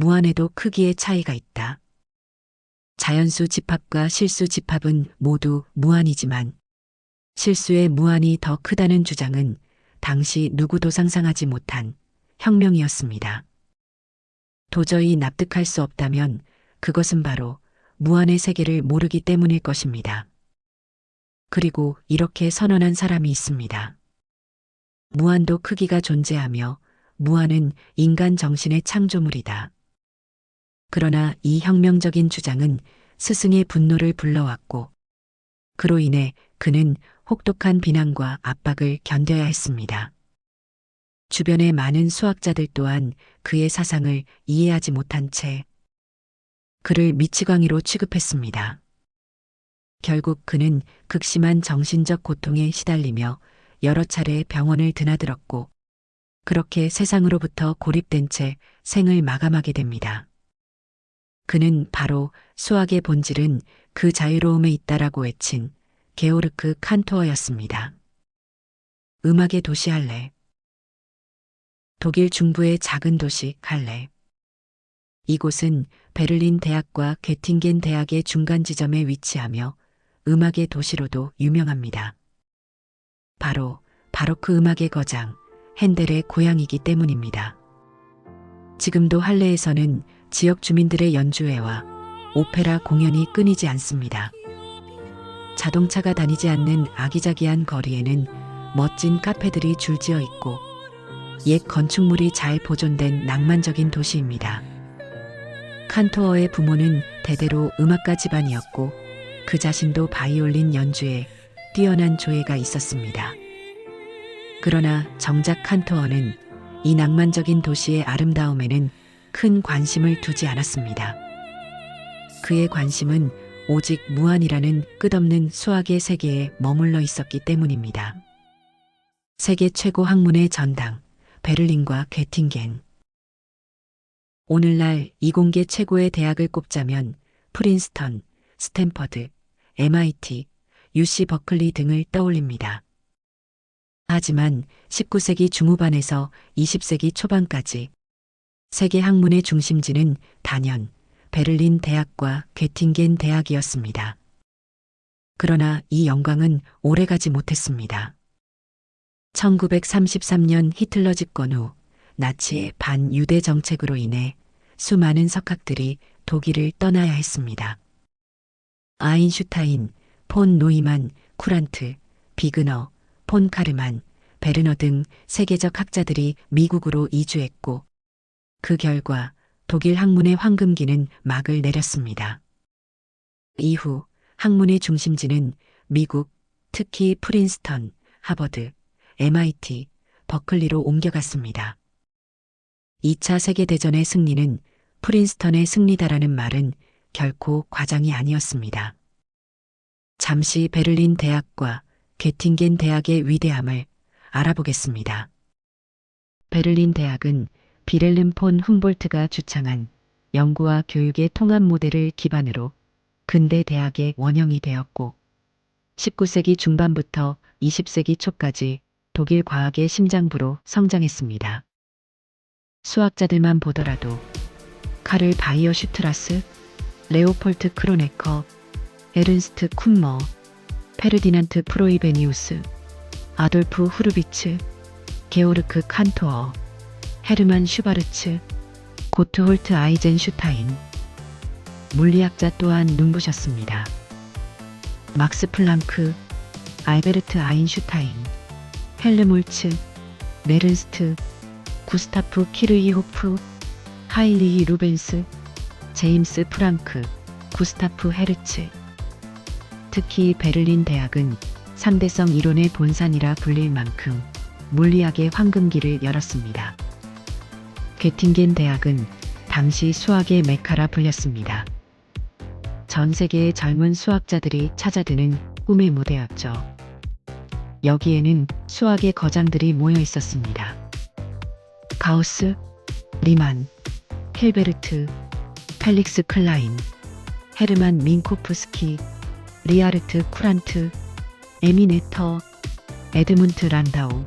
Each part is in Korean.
무한에도 크기의 차이가 있다. 자연수 집합과 실수 집합은 모두 무한이지만 실수의 무한이 더 크다는 주장은 당시 누구도 상상하지 못한 혁명이었습니다. 도저히 납득할 수 없다면 그것은 바로 무한의 세계를 모르기 때문일 것입니다. 그리고 이렇게 선언한 사람이 있습니다. 무한도 크기가 존재하며 무한은 인간 정신의 창조물이다. 그러나 이 혁명적인 주장은 스승의 분노를 불러왔고, 그로 인해 그는 혹독한 비난과 압박을 견뎌야 했습니다. 주변의 많은 수학자들 또한 그의 사상을 이해하지 못한 채 그를 미치광이로 취급했습니다. 결국 그는 극심한 정신적 고통에 시달리며 여러 차례 병원을 드나들었고, 그렇게 세상으로부터 고립된 채 생을 마감하게 됩니다. 그는 바로 수학의 본질은 그 자유로움에 있다라고 외친 게오르크 칸토어였습니다. 음악의 도시 할레. 독일 중부의 작은 도시 갈레. 이곳은 베를린 대학과 게팅겐 대학의 중간 지점에 위치하며 음악의 도시로도 유명합니다. 바로 바로크 음악의 거장 핸델의 고향이기 때문입니다. 지금도 할레에서는 지역 주민들의 연주회와 오페라 공연이 끊이지 않습니다. 자동차가 다니지 않는 아기자기한 거리에는 멋진 카페들이 줄지어 있고 옛 건축물이 잘 보존된 낭만적인 도시입니다. 칸토어의 부모는 대대로 음악가 집안이었고 그 자신도 바이올린 연주에 뛰어난 조예가 있었습니다. 그러나 정작 칸토어는 이 낭만적인 도시의 아름다움에는 큰 관심을 두지 않았습니다. 그의 관심은 오직 무한이라는 끝없는 수학의 세계에 머물러 있었기 때문입니다. 세계 최고 학문의 전당, 베를린과 게팅겐. 오늘날 이공계 최고의 대학을 꼽자면 프린스턴, 스탠퍼드, MIT, UC 버클리 등을 떠올립니다. 하지만 19세기 중후반에서 20세기 초반까지 세계 학문의 중심지는 단연 베를린 대학과 게팅겐 대학이었습니다. 그러나 이 영광은 오래가지 못했습니다. 1933년 히틀러 집권 후 나치의 반유대 정책으로 인해 수많은 석학들이 독일을 떠나야 했습니다. 아인슈타인, 폰 노이만, 쿠란트, 비그너, 폰 카르만, 베르너 등 세계적 학자들이 미국으로 이주했고 그 결과 독일 학문의 황금기는 막을 내렸습니다. 이후 학문의 중심지는 미국, 특히 프린스턴, 하버드, MIT, 버클리로 옮겨갔습니다. 2차 세계대전의 승리는 프린스턴의 승리다라는 말은 결코 과장이 아니었습니다. 잠시 베를린 대학과 게팅겐 대학의 위대함을 알아보겠습니다. 베를린 대학은 비렐름 폰 훔볼트가 주창한 연구와 교육의 통합 모델을 기반으로 근대 대학의 원형이 되었고 19세기 중반부터 20세기 초까지 독일 과학의 심장부로 성장했습니다. 수학자들만 보더라도 카를 바이어 슈트라스, 레오폴트 크로네커, 에른스트 쿤머, 페르디난트 프로이베니우스, 아돌프 후르비츠, 게오르크 칸토어, 헤르만 슈바르츠, 고트홀트 아이젠슈타인, 물리학자 또한 눈부셨습니다. 막스 플랑크, 알베르트 아인슈타인, 헬르몰츠, 메른스트, 구스타프 키르이호프, 하일리히 루벤스, 제임스 프랑크, 구스타프 헤르츠. 특히 베를린 대학은 상대성 이론의 본산이라 불릴 만큼 물리학의 황금기를 열었습니다. 게팅겐 대학은 당시 수학의 메카라 불렸습니다. 전 세계의 젊은 수학자들이 찾아드는 꿈의 무대였죠. 여기에는 수학의 거장들이 모여 있었습니다. 가우스, 리만, 힐베르트, 펠릭스 클라인, 헤르만 민코프스키, 리아르트 쿠란트, 에미네터, 에드문트 란다우.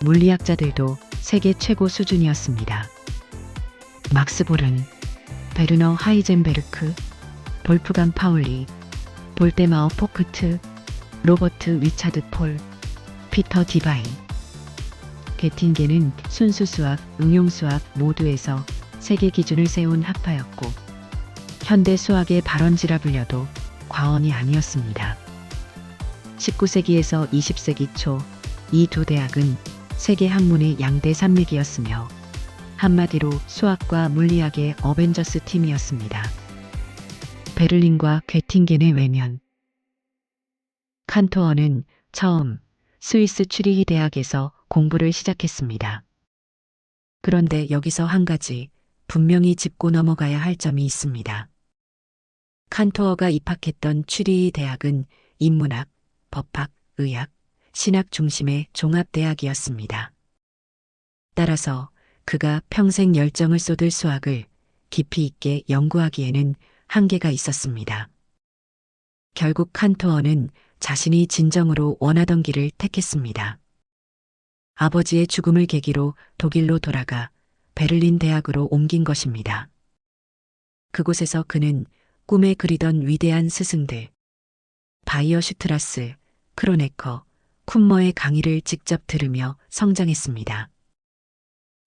물리학자들도 세계 최고 수준이었습니다. 막스 보른, 베르너 하이젠베르크, 볼프간 파울리, 볼데마어 포크트, 로버트 위차드 폴, 피터 디바인. 게틴게는 순수 수학, 응용 수학 모두에서 세계 기준을 세운 학파였고 현대 수학의 발원지라 불려도 과언이 아니었습니다. 19세기에서 20세기 초 이 두 대학은 세계 학문의 양대 산맥이었으며 한마디로 수학과 물리학의 어벤져스 팀이었습니다. 베를린과 괴팅겐의 외면 칸토어는 처음 스위스 추리히 대학에서 공부를 시작했습니다. 그런데 여기서 한 가지 분명히 짚고 넘어가야 할 점이 있습니다. 칸토어가 입학했던 추리히 대학은 인문학, 법학, 의학, 신학 중심의 종합대학이었습니다. 따라서 그가 평생 열정을 쏟을 수학을 깊이 있게 연구하기에는 한계가 있었습니다. 결국 칸토어는 자신이 진정으로 원하던 길을 택했습니다. 아버지의 죽음을 계기로 독일로 돌아가 베를린 대학으로 옮긴 것입니다. 그곳에서 그는 꿈에 그리던 위대한 스승들, 바이어 슈트라스, 크로네커, 쿤머의 강의를 직접 들으며 성장했습니다.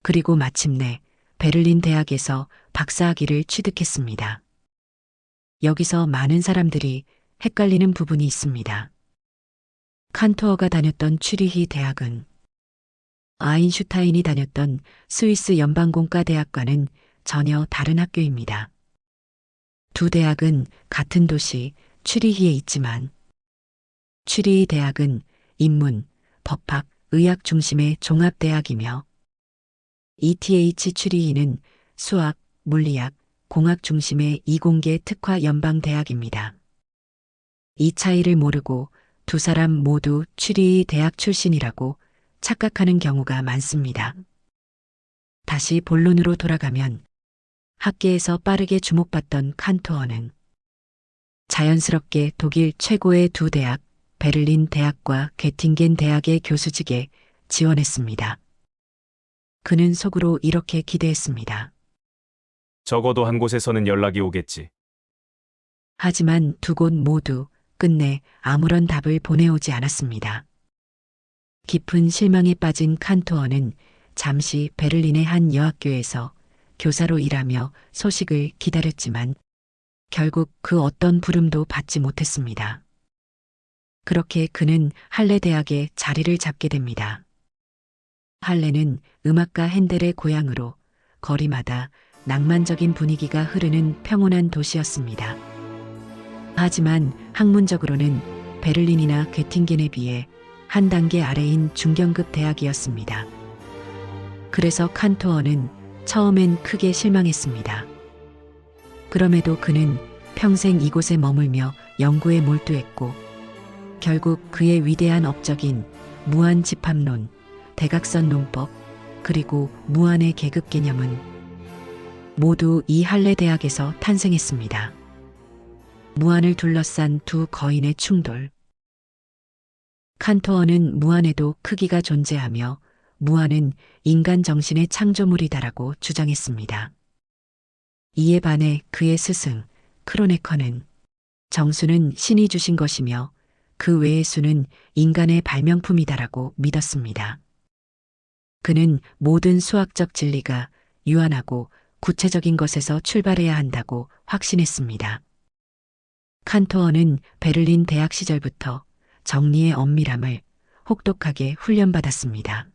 그리고 마침내 베를린 대학에서 박사학위를 취득했습니다. 여기서 많은 사람들이 헷갈리는 부분이 있습니다. 칸토어가 다녔던 추리히 대학은 아인슈타인이 다녔던 스위스 연방공과 대학과는 전혀 다른 학교입니다. 두 대학은 같은 도시 추리히에 있지만 추리히 대학은 인문, 법학, 의학 중심의 종합대학이며 ETH 추리히는 수학, 물리학, 공학 중심의 이공계 특화 연방대학입니다. 이 차이를 모르고 두 사람 모두 추리히 대학 출신이라고 착각하는 경우가 많습니다. 다시 본론으로 돌아가면 학계에서 빠르게 주목받던 칸토어는 자연스럽게 독일 최고의 두 대학 베를린 대학과 게팅겐 대학의 교수직에 지원했습니다. 그는 속으로 이렇게 기대했습니다. 적어도 한 곳에서는 연락이 오겠지. 하지만 두 곳 모두 끝내 아무런 답을 보내오지 않았습니다. 깊은 실망에 빠진 칸토어는 잠시 베를린의 한 여학교에서 교사로 일하며 소식을 기다렸지만 결국 그 어떤 부름도 받지 못했습니다. 그렇게 그는 할레 대학에 자리를 잡게 됩니다. 할레는 음악가 핸델의 고향으로 거리마다 낭만적인 분위기가 흐르는 평온한 도시였습니다. 하지만 학문적으로는 베를린이나 괴팅겐에 비해 한 단계 아래인 중견급 대학이었습니다. 그래서 칸토어는 처음엔 크게 실망했습니다. 그럼에도 그는 평생 이곳에 머물며 연구에 몰두했고 결국 그의 위대한 업적인 무한 집합론, 대각선 논법, 그리고 무한의 계급 개념은 모두 이 할레 대학에서 탄생했습니다. 무한을 둘러싼 두 거인의 충돌. 칸토어는 무한에도 크기가 존재하며 무한은 인간 정신의 창조물이다라고 주장했습니다. 이에 반해 그의 스승 크로네커는 정수는 신이 주신 것이며 그 외의 수는 인간의 발명품이다라고 믿었습니다. 그는 모든 수학적 진리가 유한하고 구체적인 것에서 출발해야 한다고 확신했습니다. 칸토어는 베를린 대학 시절부터 정리의 엄밀함을 혹독하게 훈련받았습니다.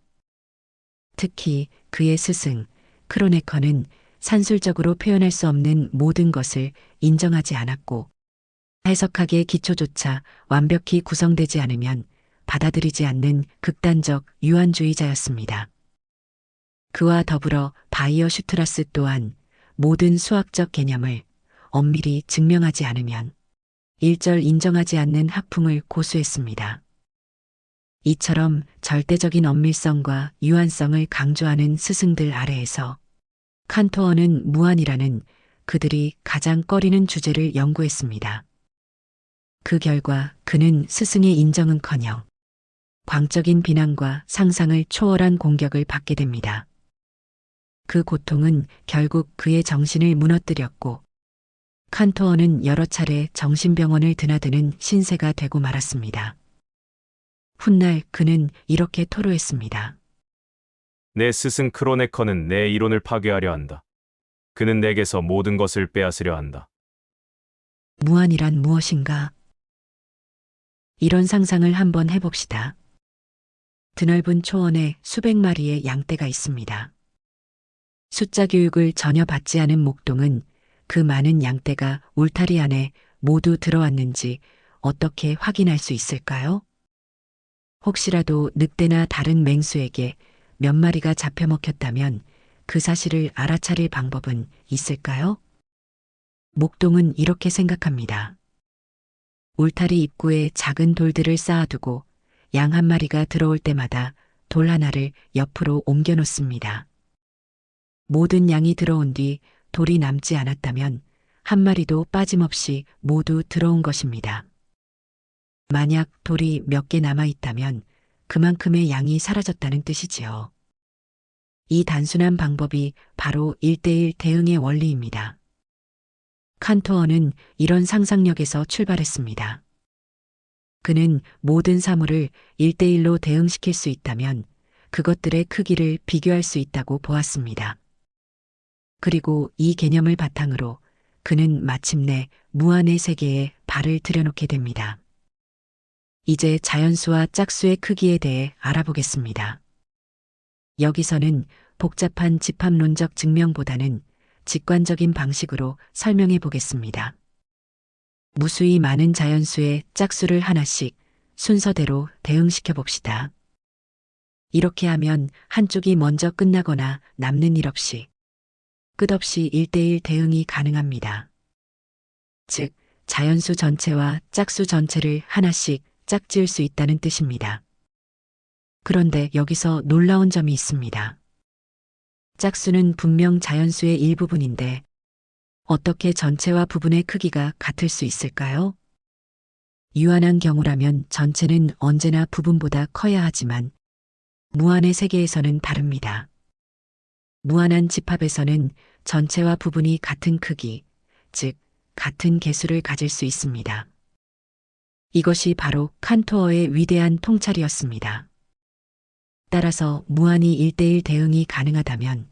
특히 그의 스승 크로네커는 산술적으로 표현할 수 없는 모든 것을 인정하지 않았고 해석학의 기초조차 완벽히 구성되지 않으면 받아들이지 않는 극단적 유한주의자였습니다. 그와 더불어 바이어 슈트라스 또한 모든 수학적 개념을 엄밀히 증명하지 않으면 일절 인정하지 않는 학풍을 고수했습니다. 이처럼 절대적인 엄밀성과 유한성을 강조하는 스승들 아래에서 칸토어는 무한이라는 그들이 가장 꺼리는 주제를 연구했습니다. 그 결과 그는 스승의 인정은커녕 광적인 비난과 상상을 초월한 공격을 받게 됩니다. 그 고통은 결국 그의 정신을 무너뜨렸고 칸토어는 여러 차례 정신병원을 드나드는 신세가 되고 말았습니다. 훗날 그는 이렇게 토로했습니다. 내 스승 크로네커는 내 이론을 파괴하려 한다. 그는 내게서 모든 것을 빼앗으려 한다. 무한이란 무엇인가? 이런 상상을 한번 해봅시다. 드넓은 초원에 수백 마리의 양떼가 있습니다. 숫자 교육을 전혀 받지 않은 목동은 그 많은 양떼가 울타리 안에 모두 들어왔는지 어떻게 확인할 수 있을까요? 혹시라도 늑대나 다른 맹수에게 몇 마리가 잡혀 먹혔다면 그 사실을 알아차릴 방법은 있을까요? 목동은 이렇게 생각합니다. 울타리 입구에 작은 돌들을 쌓아두고 양 한 마리가 들어올 때마다 돌 하나를 옆으로 옮겨 놓습니다. 모든 양이 들어온 뒤 돌이 남지 않았다면 한 마리도 빠짐없이 모두 들어온 것입니다. 만약 돌이 몇 개 남아 있다면 그만큼의 양이 사라졌다는 뜻이지요. 이 단순한 방법이 바로 1대1 대응의 원리입니다. 칸토어는 이런 상상력에서 출발했습니다. 그는 모든 사물을 1대1로 대응시킬 수 있다면 그것들의 크기를 비교할 수 있다고 보았습니다. 그리고 이 개념을 바탕으로 그는 마침내 무한의 세계에 발을 들여놓게 됩니다. 이제 자연수와 짝수의 크기에 대해 알아보겠습니다. 여기서는 복잡한 집합론적 증명보다는 직관적인 방식으로 설명해 보겠습니다. 무수히 많은 자연수의 짝수를 하나씩 순서대로 대응시켜 봅시다. 이렇게 하면 한쪽이 먼저 끝나거나 남는 일 없이 끝없이 1대1 대응이 가능합니다. 즉, 자연수 전체와 짝수 전체를 하나씩 짝지을 수 있다는 뜻입니다. 그런데 여기서 놀라운 점이 있습니다. 짝수는 분명 자연수의 일부분인데 어떻게 전체와 부분의 크기가 같을 수 있을까요? 유한한 경우라면 전체는 언제나 부분보다 커야 하지만 무한의 세계에서는 다릅니다. 무한한 집합에서는 전체와 부분이 같은 크기, 즉 같은 개수를 가질 수 있습니다. 이것이 바로 칸토어의 위대한 통찰이었습니다. 따라서 무한히 1대1 대응이 가능하다면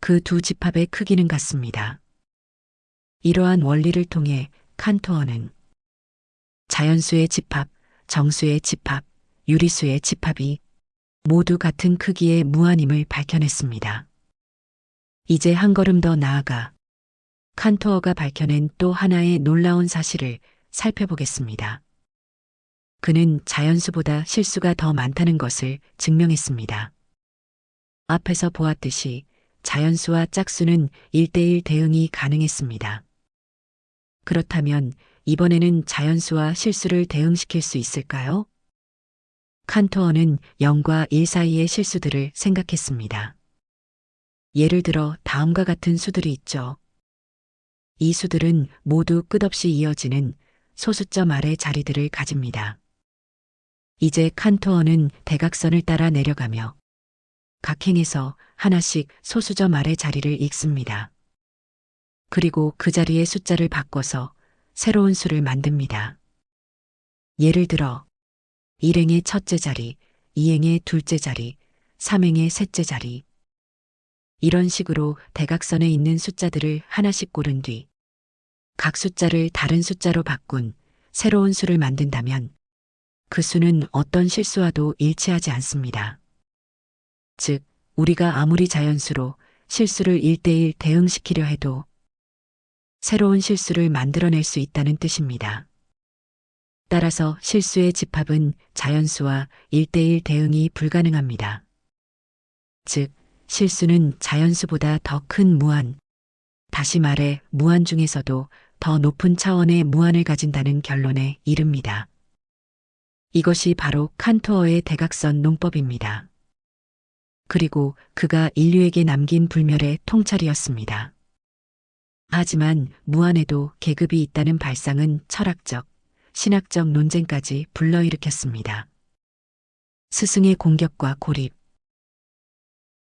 그 두 집합의 크기는 같습니다. 이러한 원리를 통해 칸토어는 자연수의 집합, 정수의 집합, 유리수의 집합이 모두 같은 크기의 무한임을 밝혀냈습니다. 이제 한 걸음 더 나아가 칸토어가 밝혀낸 또 하나의 놀라운 사실을 살펴보겠습니다. 그는 자연수보다 실수가 더 많다는 것을 증명했습니다. 앞에서 보았듯이 자연수와 짝수는 1대1 대응이 가능했습니다. 그렇다면 이번에는 자연수와 실수를 대응시킬 수 있을까요? 칸토어는 0과 1 사이의 실수들을 생각했습니다. 예를 들어 다음과 같은 수들이 있죠. 이 수들은 모두 끝없이 이어지는 소수점 아래 자리들을 가집니다. 이제 칸토어는 대각선을 따라 내려가며 각행에서 하나씩 소수점 아래 자리를 읽습니다. 그리고 그 자리의 숫자를 바꿔서 새로운 수를 만듭니다. 예를 들어 1행의 첫째 자리, 2행의 둘째 자리, 3행의 셋째 자리. 이런 식으로 대각선에 있는 숫자들을 하나씩 고른 뒤 각 숫자를 다른 숫자로 바꾼 새로운 수를 만든다면 그 수는 어떤 실수와도 일치하지 않습니다. 즉, 우리가 아무리 자연수로 실수를 1대1 대응시키려 해도 새로운 실수를 만들어낼 수 있다는 뜻입니다. 따라서 실수의 집합은 자연수와 1대1 대응이 불가능합니다. 즉, 실수는 자연수보다 더 큰 무한, 다시 말해 무한 중에서도 더 높은 차원의 무한을 가진다는 결론에 이릅니다. 이것이 바로 칸토어의 대각선 논법입니다. 그리고 그가 인류에게 남긴 불멸의 통찰이었습니다. 하지만 무한에도 계급이 있다는 발상은 철학적, 신학적 논쟁까지 불러일으켰습니다. 스승의 공격과 고립.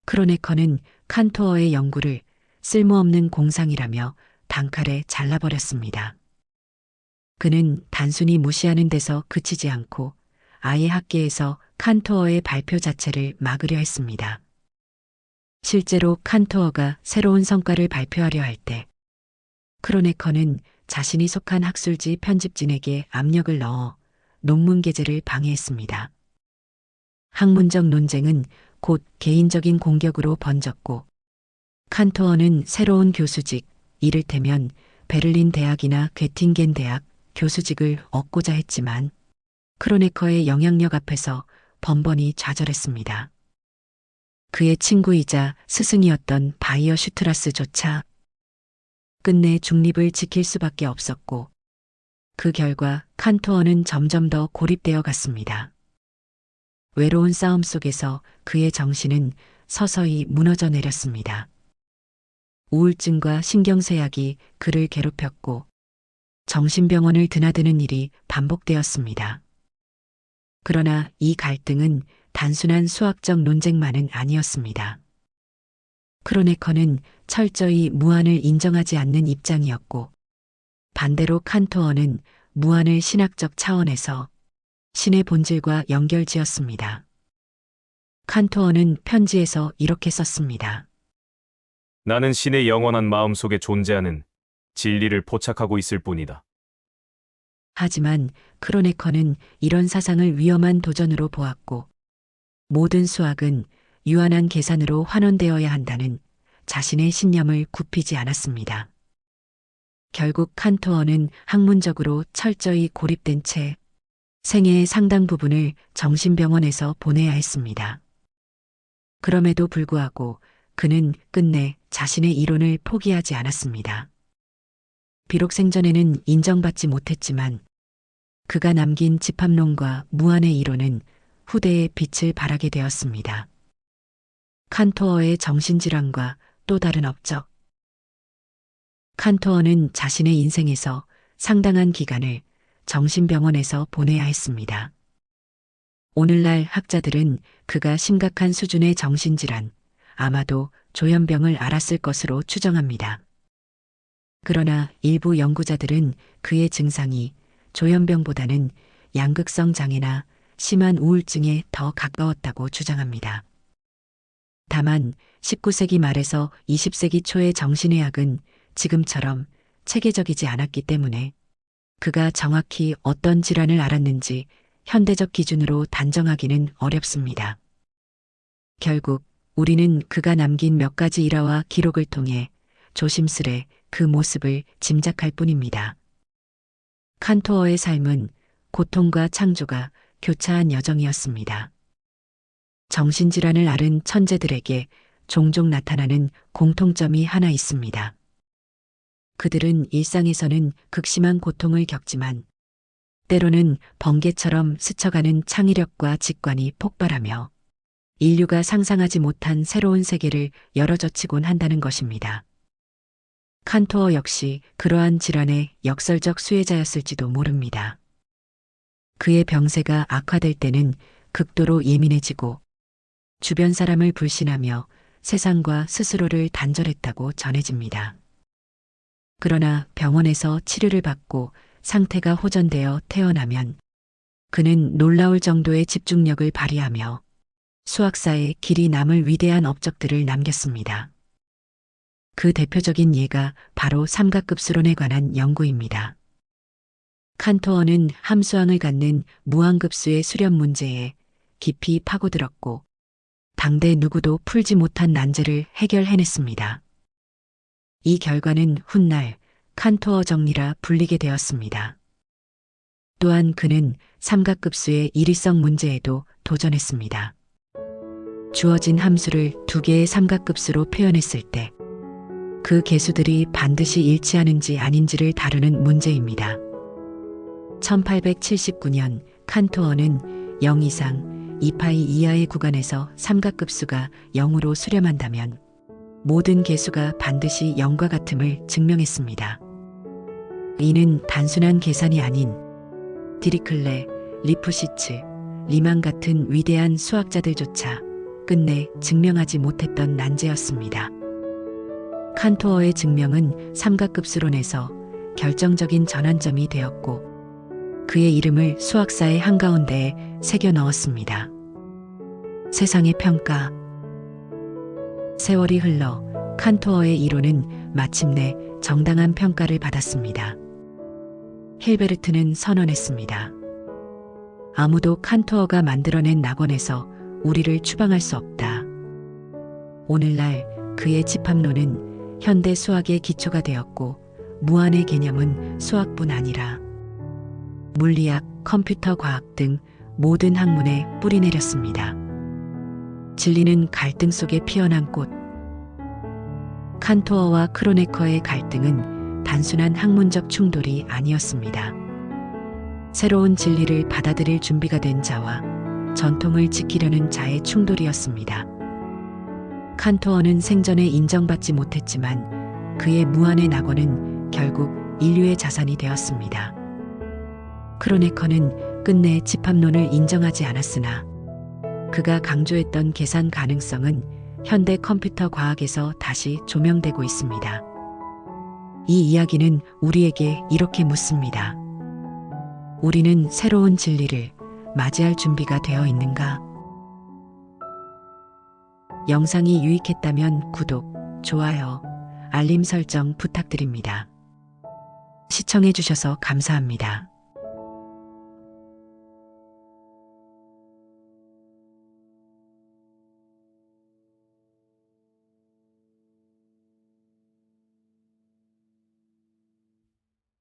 크로네커는 칸토어의 연구를 쓸모없는 공상이라며 단칼에 잘라버렸습니다. 그는 단순히 무시하는 데서 그치지 않고 아예 학계에서 칸토어의 발표 자체를 막으려 했습니다. 실제로 칸토어가 새로운 성과를 발표하려 할 때 크로네커는 자신이 속한 학술지 편집진에게 압력을 넣어 논문 게재를 방해했습니다. 학문적 논쟁은 곧 개인적인 공격으로 번졌고 칸토어는 새로운 교수직, 이를테면 베를린 대학이나 괴팅겐 대학 교수직을 얻고자 했지만 크로네커의 영향력 앞에서 번번이 좌절했습니다. 그의 친구이자 스승이었던 바이어 슈트라스조차 끝내 중립을 지킬 수밖에 없었고 그 결과 칸토어는 점점 더 고립되어 갔습니다. 외로운 싸움 속에서 그의 정신은 서서히 무너져 내렸습니다. 우울증과 신경쇠약이 그를 괴롭혔고 정신병원을 드나드는 일이 반복되었습니다. 그러나 이 갈등은 단순한 수학적 논쟁만은 아니었습니다. 크로네커는 철저히 무한을 인정하지 않는 입장이었고 반대로 칸토어는 무한을 신학적 차원에서 신의 본질과 연결지었습니다. 칸토어는 편지에서 이렇게 썼습니다. 나는 신의 영원한 마음 속에 존재하는 진리를 포착하고 있을 뿐이다. 하지만 크로네커는 이런 사상을 위험한 도전으로 보았고 모든 수학은 유한한 계산으로 환원되어야 한다는 자신의 신념을 굽히지 않았습니다. 결국 칸토어는 학문적으로 철저히 고립된 채 생애의 상당 부분을 정신병원에서 보내야 했습니다. 그럼에도 불구하고 그는 끝내 자신의 이론을 포기하지 않았습니다. 비록 생전에는 인정받지 못했지만 그가 남긴 집합론과 무한의 이론은 후대에 빛을 발하게 되었습니다. 칸토어의 정신질환과 또 다른 업적. 칸토어는 자신의 인생에서 상당한 기간을 정신병원에서 보내야 했습니다. 오늘날 학자들은 그가 심각한 수준의 정신질환, 아마도 조현병을 앓았을 것으로 추정합니다. 그러나 일부 연구자들은 그의 증상이 조현병보다는 양극성 장애나 심한 우울증에 더 가까웠다고 주장합니다. 다만 19세기 말에서 20세기 초의 정신의학은 지금처럼 체계적이지 않았기 때문에 그가 정확히 어떤 질환을 앓았는지 현대적 기준으로 단정하기는 어렵습니다. 결국 우리는 그가 남긴 몇 가지 일화와 기록을 통해 조심스레 그 모습을 짐작할 뿐입니다. 칸토어의 삶은 고통과 창조가 교차한 여정이었습니다. 정신질환을 앓은 천재들에게 종종 나타나는 공통점이 하나 있습니다. 그들은 일상에서는 극심한 고통을 겪지만 때로는 번개처럼 스쳐가는 창의력과 직관이 폭발하며 인류가 상상하지 못한 새로운 세계를 열어젖히곤 한다는 것입니다. 칸토어 역시 그러한 질환의 역설적 수혜자였을지도 모릅니다. 그의 병세가 악화될 때는 극도로 예민해지고 주변 사람을 불신하며 세상과 스스로를 단절했다고 전해집니다. 그러나 병원에서 치료를 받고 상태가 호전되어 태어나면 그는 놀라울 정도의 집중력을 발휘하며 수학사에 길이 남을 위대한 업적들을 남겼습니다. 그 대표적인 예가 바로 삼각급수론에 관한 연구입니다. 칸토어는 함수항을 갖는 무한급수의 수렴 문제에 깊이 파고들었고 당대 누구도 풀지 못한 난제를 해결해냈습니다. 이 결과는 훗날 칸토어 정리라 불리게 되었습니다. 또한 그는 삼각급수의 일위성 문제에도 도전했습니다. 주어진 함수를 두 개의 삼각급수로 표현했을 때 그 개수들이 반드시 일치하는지 아닌지를 다루는 문제입니다. 1879년 칸토어는 0 이상 2파이 이하의 구간에서 삼각급수가 0으로 수렴한다면 모든 개수가 반드시 0과 같음을 증명했습니다. 이는 단순한 계산이 아닌 디리클레, 리프시츠, 리만 같은 위대한 수학자들조차 끝내 증명하지 못했던 난제였습니다. 칸토어의 증명은 삼각급수론에서 결정적인 전환점이 되었고 그의 이름을 수학사의 한가운데에 새겨 넣었습니다. 세상의 평가 세월이 흘러 칸토어의 이론은 마침내 정당한 평가를 받았습니다. 힐베르트는 선언했습니다. 아무도 칸토어가 만들어낸 낙원에서 우리를 추방할 수 없다. 오늘날 그의 집합론은 현대 수학의 기초가 되었고 무한의 개념은 수학뿐 아니라 물리학, 컴퓨터 과학 등 모든 학문에 뿌리내렸습니다. 진리는 갈등 속에 피어난 꽃. 칸토어와 크로네커의 갈등은 단순한 학문적 충돌이 아니었습니다. 새로운 진리를 받아들일 준비가 된 자와 전통을 지키려는 자의 충돌이었습니다. 칸토어는 생전에 인정받지 못했지만 그의 무한의 낙원은 결국 인류의 자산이 되었습니다. 크로네커는 끝내 집합론을 인정하지 않았으나 그가 강조했던 계산 가능성은 현대 컴퓨터 과학에서 다시 조명되고 있습니다. 이 이야기는 우리에게 이렇게 묻습니다. 우리는 새로운 진리를 맞이할 준비가 되어 있는가? 영상이 유익했다면 구독, 좋아요, 알림 설정 부탁드립니다. 시청해주셔서 감사합니다.